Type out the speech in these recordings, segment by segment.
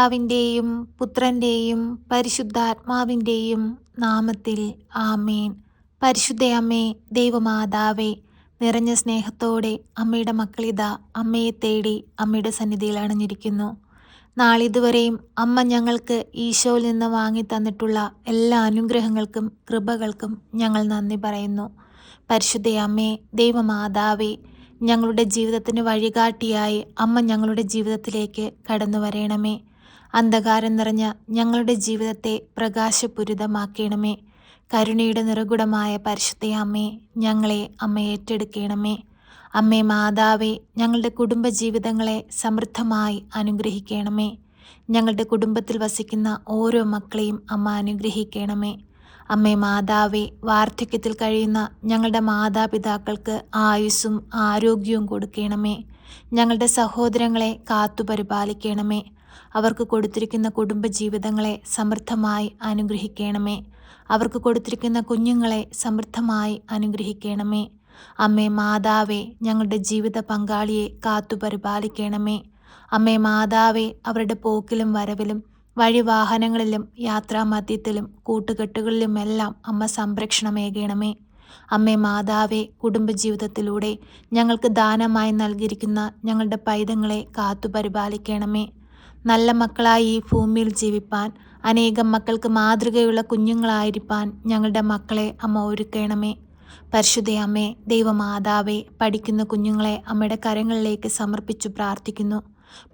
പിതാവിന്റെയും പുത്രന്റെയും പരിശുദ്ധാത്മാവിന്റെയും നാമത്തിൽ ആമേൻ. പരിശുദ്ധയമ്മേ ദൈവമാതാവേ നിറഞ്ഞ സ്നേഹത്തോടെ അമ്മയുടെ മക്കളിത അമ്മയെ തേടി അമ്മയുടെ സന്നിധിയിൽ അണഞ്ഞിരിക്കുന്നു. നാളിതുവരെയും അമ്മ ഞങ്ങൾക്ക് ഈശോയിൽ നിന്ന് വാങ്ങി തന്നിട്ടുള്ള എല്ലാ അനുഗ്രഹങ്ങൾക്കും കൃപകൾക്കും ഞങ്ങൾ നന്ദി പറയുന്നു. പരിശുദ്ധയമ്മേ ദൈവമാതാവേ ഞങ്ങളുടെ ജീവിതത്തിന് വഴികാട്ടിയായി അമ്മ ഞങ്ങളുടെ ജീവിതത്തിലേക്ക് കടന്നു വരയണമേ അന്ധകാരം നിറഞ്ഞ ഞങ്ങളുടെ ജീവിതത്തെ പ്രകാശപൂരിതമാക്കണമേ. കരുണയുടെ നിറകുടമായ പരിശുദ്ധ അമ്മേ ഞങ്ങളെ അമ്മ ഏറ്റെടുക്കണമേ. അമ്മേ മാതാവേ ഞങ്ങളുടെ കുടുംബജീവിതങ്ങളെ സമൃദ്ധമായി അനുഗ്രഹിക്കണമേ. ഞങ്ങളുടെ കുടുംബത്തിൽ വസിക്കുന്ന ഓരോ മക്കളെയും അമ്മ അനുഗ്രഹിക്കണമേ. അമ്മേ മാതാവേ വാർദ്ധക്യത്തിൽ കഴിയുന്ന ഞങ്ങളുടെ മാതാപിതാക്കൾക്ക് ആയുസ്സും ആരോഗ്യവും കൊടുക്കണമേ. ഞങ്ങളുടെ സഹോദരങ്ങളെ കാത്തു പരിപാലിക്കണമേ അവർക്ക് കൊടുത്തിരിക്കുന്ന കുടുംബജീവിതങ്ങളെ സമൃദ്ധമായി അനുഗ്രഹിക്കണമേ. അവർക്ക് കൊടുത്തിരിക്കുന്ന കുഞ്ഞുങ്ങളെ സമൃദ്ധമായി അനുഗ്രഹിക്കണമേ. അമ്മേ മാതാവേ ഞങ്ങളുടെ ജീവിത പങ്കാളിയെ കാത്തു പരിപാലിക്കണമേ. അമ്മേ മാതാവേ അവരുടെ പോക്കിലും വരവിലും വഴിവാഹനങ്ങളിലും യാത്രാമധ്യത്തിലും കൂട്ടുകെട്ടുകളിലുമെല്ലാം അമ്മ സംരക്ഷണമേകണമേ. അമ്മേ മാതാവേ കുടുംബജീവിതത്തിലൂടെ ഞങ്ങൾക്ക് ദാനമായി നൽകിയിരിക്കുന്ന ഞങ്ങളുടെ പൈതങ്ങളെ കാത്തു പരിപാലിക്കണമേ. നല്ല മക്കളായി ഈ ഭൂമിയിൽ ജീവിപ്പാൻ അനേകം മക്കൾക്ക് മാതൃകയുള്ള കുഞ്ഞുങ്ങളായിരിക്കാൻ ഞങ്ങളുടെ മക്കളെ അമ്മ ഒരുക്കണമേ. പരിശുദ്ധയമ്മേ ദൈവമാതാവേ പഠിക്കുന്ന കുഞ്ഞുങ്ങളെ അമ്മയുടെ കരങ്ങളിലേക്ക് സമർപ്പിച്ചു പ്രാർത്ഥിക്കുന്നു.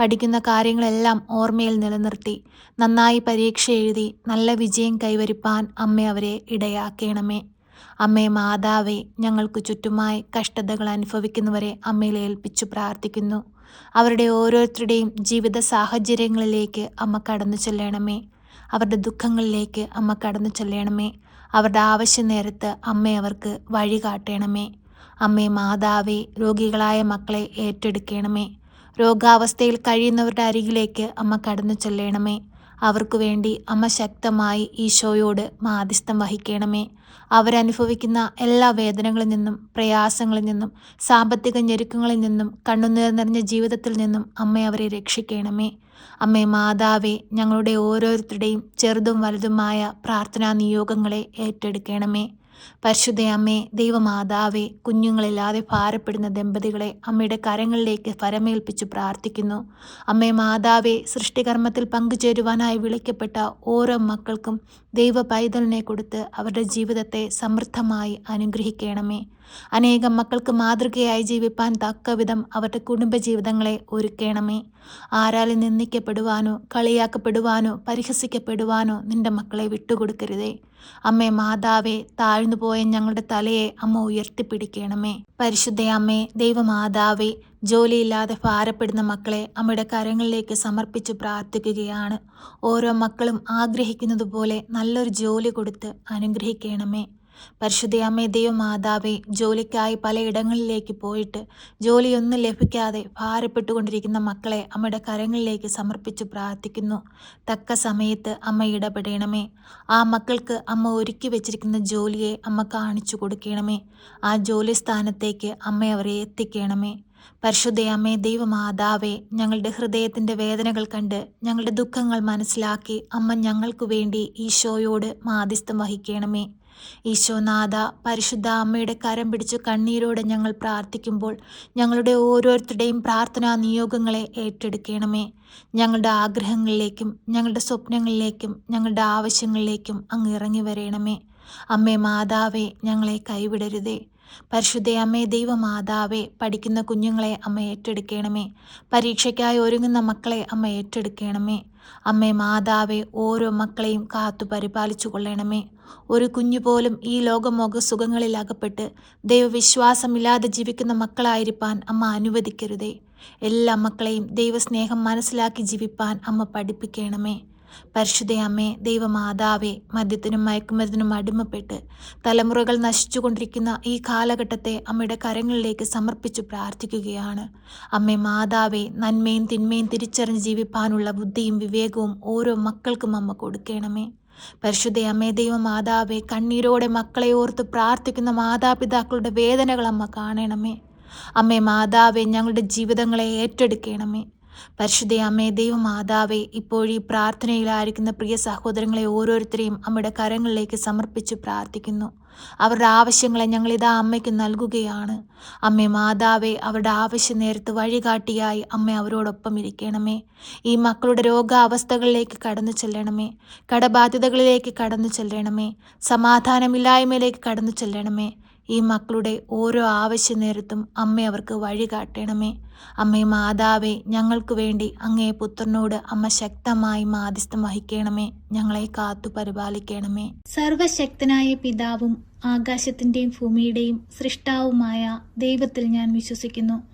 പഠിക്കുന്ന കാര്യങ്ങളെല്ലാം ഓർമ്മയിൽ നിലനിർത്തി നന്നായി പരീക്ഷ എഴുതി നല്ല വിജയം കൈവരിപ്പാൻ അമ്മ അവരെ ഇടയാക്കണമേ. അമ്മേ മാതാവേ ഞങ്ങൾക്ക് ചുറ്റുമായി കഷ്ടതകൾ അനുഭവിക്കുന്നവരെ അമ്മയിൽ ഏൽപ്പിച്ചു പ്രാർത്ഥിക്കുന്നു. അവരുടെ ഓരോരുത്തരുടെയും ജീവിത സാഹചര്യങ്ങളിലേക്ക് അമ്മ കടന്നു ചെല്ലണമേ. അവരുടെ ദുഃഖങ്ങളിലേക്ക് അമ്മ കടന്നു ചെല്ലണമേ. അവരുടെ ആവശ്യ നേരത്ത് അമ്മ അവർക്ക് വഴി കാട്ടണമേ. അമ്മേ മാതാവേ രോഗികളായ മക്കളെ ഏറ്റെടുക്കണമേ. രോഗാവസ്ഥയിൽ കഴിയുന്നവരുടെ അരികിലേക്ക് അമ്മ കടന്നു ചെല്ലണമേ. അവർക്കു വേണ്ടി അമ്മ ശക്തമായി ഈശോയോട് മാധ്യസ്ഥം വഹിക്കണമേ. അവരനുഭവിക്കുന്ന എല്ലാ വേദനകളിൽ നിന്നും പ്രയാസങ്ങളിൽ നിന്നും സാമ്പത്തിക ഞെരുക്കങ്ങളിൽ നിന്നും കണ്ണുനീർ നിറഞ്ഞ ജീവിതത്തിൽ നിന്നും അമ്മ അവരെ രക്ഷിക്കണമേ. അമ്മേ മാതാവേ ഞങ്ങളുടെ ഓരോരുത്തരുടെയും ചെറുതും വലുതുമായ പ്രാർത്ഥനാ നിയോഗങ്ങളെ ഏറ്റെടുക്കണമേ. പരിശുദ്ധ ദൈവമാതാവെ ദൈവമാതാവേ കുഞ്ഞുങ്ങളില്ലാതെ ഭാരപ്പെടുന്ന ദമ്പതികളെ അമ്മയുടെ കരങ്ങളിലേക്ക് ഫരമേൽപ്പിച്ചു പ്രാർത്ഥിക്കുന്നു. അമ്മേ മാതാവെ സൃഷ്ടികർമ്മത്തിൽ പങ്കുചേരുവാനായി വിളിക്കപ്പെട്ട ഓരോ മക്കൾക്കും ദൈവ പൈതലിനെ കൊടുത്ത് അവരുടെ ജീവിതത്തെ സമൃദ്ധമായി അനുഗ്രഹിക്കണമേ. അനേകം മക്കൾക്ക് മാതൃകയായി ജീവിപ്പാൻ തക്കവിധം അവരുടെ കുടുംബജീവിതങ്ങളെ ഒരുക്കണമേ. ആരാലും നിന്ദിക്കപ്പെടുവാനോ കളിയാക്കപ്പെടുവാനോ പരിഹസിക്കപ്പെടുവാനോ നിന്റെ മക്കളെ വിട്ടുകൊടുക്കരുതേ. അമ്മേ മാതാവേ താഴ്ന്നു പോയ ഞങ്ങളുടെ തലയെ അമ്മ ഉയർത്തിപ്പിടിക്കണമേ. പരിശുദ്ധ അമ്മേ ദൈവമാതാവേ ജോലിയില്ലാതെ ഭാരപ്പെടുന്ന മക്കളെ അമ്മയുടെ കരങ്ങളിലേക്ക് സമർപ്പിച്ച് പ്രാർത്ഥിക്കുകയാണ്. ഓരോ മക്കളും ആഗ്രഹിക്കുന്നതുപോലെ നല്ലൊരു ജോലി കൊടുത്ത് അനുഗ്രഹിക്കണമേ. പരിശുദ്ധയമ്മേ ദൈവമാതാവേ ജോലിക്കായി പലയിടങ്ങളിലേക്ക് പോയിട്ട് ജോലിയൊന്നും ലഭിക്കാതെ ഭാരപ്പെട്ടുകൊണ്ടിരിക്കുന്ന മക്കളെ അമ്മയുടെ കരങ്ങളിലേക്ക് സമർപ്പിച്ച് പ്രാർത്ഥിക്കുന്നു. തക്ക സമയത്ത് അമ്മ ഇടപെടണമേ. ആ മക്കൾക്ക് അമ്മ ഒരുക്കി വെച്ചിരിക്കുന്ന ജോലിയെ അമ്മ കാണിച്ചു കൊടുക്കണമേ. ആ ജോലി സ്ഥാനത്തേക്ക് അമ്മ അവരെ എത്തിക്കണമേ. പരിശുദ്ധയമ്മേ ദൈവമാതാവേ ഞങ്ങളുടെ ഹൃദയത്തിന്റെ വേദനകൾ കണ്ട് ഞങ്ങളുടെ ദുഃഖങ്ങൾ മനസ്സിലാക്കി അമ്മ ഞങ്ങൾക്ക് വേണ്ടി ഈശോയോട് മാധ്യസ്ഥം വഹിക്കണമേ. ഈശോനാഥ പരിശുദ്ധ അമ്മയുടെ കരം പിടിച്ച് കണ്ണീരോടെ ഞങ്ങൾ പ്രാർത്ഥിക്കുമ്പോൾ ഞങ്ങളുടെ ഓരോരുത്തരുടെയും പ്രാർത്ഥനാ നിയോഗങ്ങളെ ഏറ്റെടുക്കണമേ. ഞങ്ങളുടെ ആഗ്രഹങ്ങളിലേക്കും ഞങ്ങളുടെ സ്വപ്നങ്ങളിലേക്കും ഞങ്ങളുടെ ആവശ്യങ്ങളിലേക്കും അങ്ങ് ഇറങ്ങി വരണമേ. അമ്മേ മാതാവേ ഞങ്ങളെ കൈവിടരുതേ. പരിശുദ്ധ അമ്മേ ദൈവമാതാവേ പഠിക്കുന്ന കുഞ്ഞുങ്ങളെ അമ്മ ഏറ്റെടുക്കണമേ. പരീക്ഷയ്ക്കായി ഒരുങ്ങുന്ന മക്കളെ അമ്മ ഏറ്റെടുക്കണമേ. അമ്മേ മാതാവേ ഓരോ മക്കളെയും കാത്തു പരിപാലിച്ചു കൊള്ളണമേ. ഒരു കുഞ്ഞു പോലും ഈ ലോകമോക സുഖങ്ങളിൽ അകപ്പെട്ട് ദൈവവിശ്വാസമില്ലാതെ ജീവിക്കുന്ന മക്കളായിരിക്കാൻ അമ്മ അനുവദിക്കരുതേ. എല്ലാ മക്കളെയും ദൈവസ്നേഹം മനസ്സിലാക്കി ജീവിപ്പാൻ അമ്മ പഠിപ്പിക്കണമേ. പരിശുദ്ധ അമ്മേ ദൈവമാതാവേ മദ്യത്തിനും മയക്കുമരുന്നിനും അടിമപ്പെട്ട് തലമുറകൾ നശിച്ചുകൊണ്ടിരിക്കുന്ന ഈ കാലഘട്ടത്തെ അമ്മയുടെ കരങ്ങളിലേക്ക് സമർപ്പിച്ചു പ്രാർത്ഥിക്കുകയാണ്. അമ്മേ മാതാവേ നന്മയും തിന്മയും തിരിച്ചറിഞ്ഞ് ജീവിപ്പാനുള്ള ബുദ്ധിയും വിവേകവും ഓരോ മക്കൾക്കും അമ്മ കൊടുക്കണമേ. പരിശുദ്ധ അമ്മേ ദൈവമാതാവേ കണ്ണീരോടെ മക്കളെ ഓർത്ത് പ്രാർത്ഥിക്കുന്ന മാതാപിതാക്കളുടെ വേദനകൾ അമ്മ കാണണമേ. അമ്മേ മാതാവേ ഞങ്ങളുടെ ജീവിതങ്ങളെ ഏറ്റെടുക്കണമേ. പരിശുദ്ധ അമ്മേ ദൈവമാതാവേ ഇപ്പോഴീ പ്രാർത്ഥനയിലായിരിക്കുന്ന പ്രിയ സഹോദരങ്ങളെ ഓരോരുത്തരെയും അമ്മയുടെ കരങ്ങളിലേക്ക് സമർപ്പിച്ച് പ്രാർത്ഥിക്കുന്നു. അവരുടെ ആവശ്യങ്ങളെ ഞങ്ങൾ ഞങ്ങളിതാ അമ്മയ്ക്ക് നൽകുകയാണ്. അമ്മേ മാതാവേ അവരുടെ ആവശ്യ നേരത്ത് വഴികാട്ടിയായി അമ്മ അവരോടൊപ്പം ഇരിക്കണമേ. ഈ മക്കളുടെ രോഗാവസ്ഥകളിലേക്ക് കടന്നു ചെല്ലണമേ. കടബാധ്യതകളിലേക്ക് കടന്നു ചെല്ലണമേ. സമാധാനമില്ലായ്മയിലേക്ക് കടന്നു ചെല്ലണമേ. ഈ മക്കളുടെ ഓരോ ആവശ്യ നേരത്തും അമ്മ അവർക്ക് വഴി കാട്ടണമേ. അമ്മേ മാതാവേ ഞങ്ങൾക്ക് വേണ്ടി അങ്ങേ പുത്രനോട് അമ്മ ശക്തമായി മാധ്യസ്ഥം വഹിക്കണമേ. ഞങ്ങളെ കാത്തു പരിപാലിക്കണമേ. സർവശക്തനായ പിതാവും ആകാശത്തിന്റെയും ഭൂമിയുടെയും സൃഷ്ടാവുമായ ദൈവത്തിൽ ഞാൻ വിശ്വസിക്കുന്നു.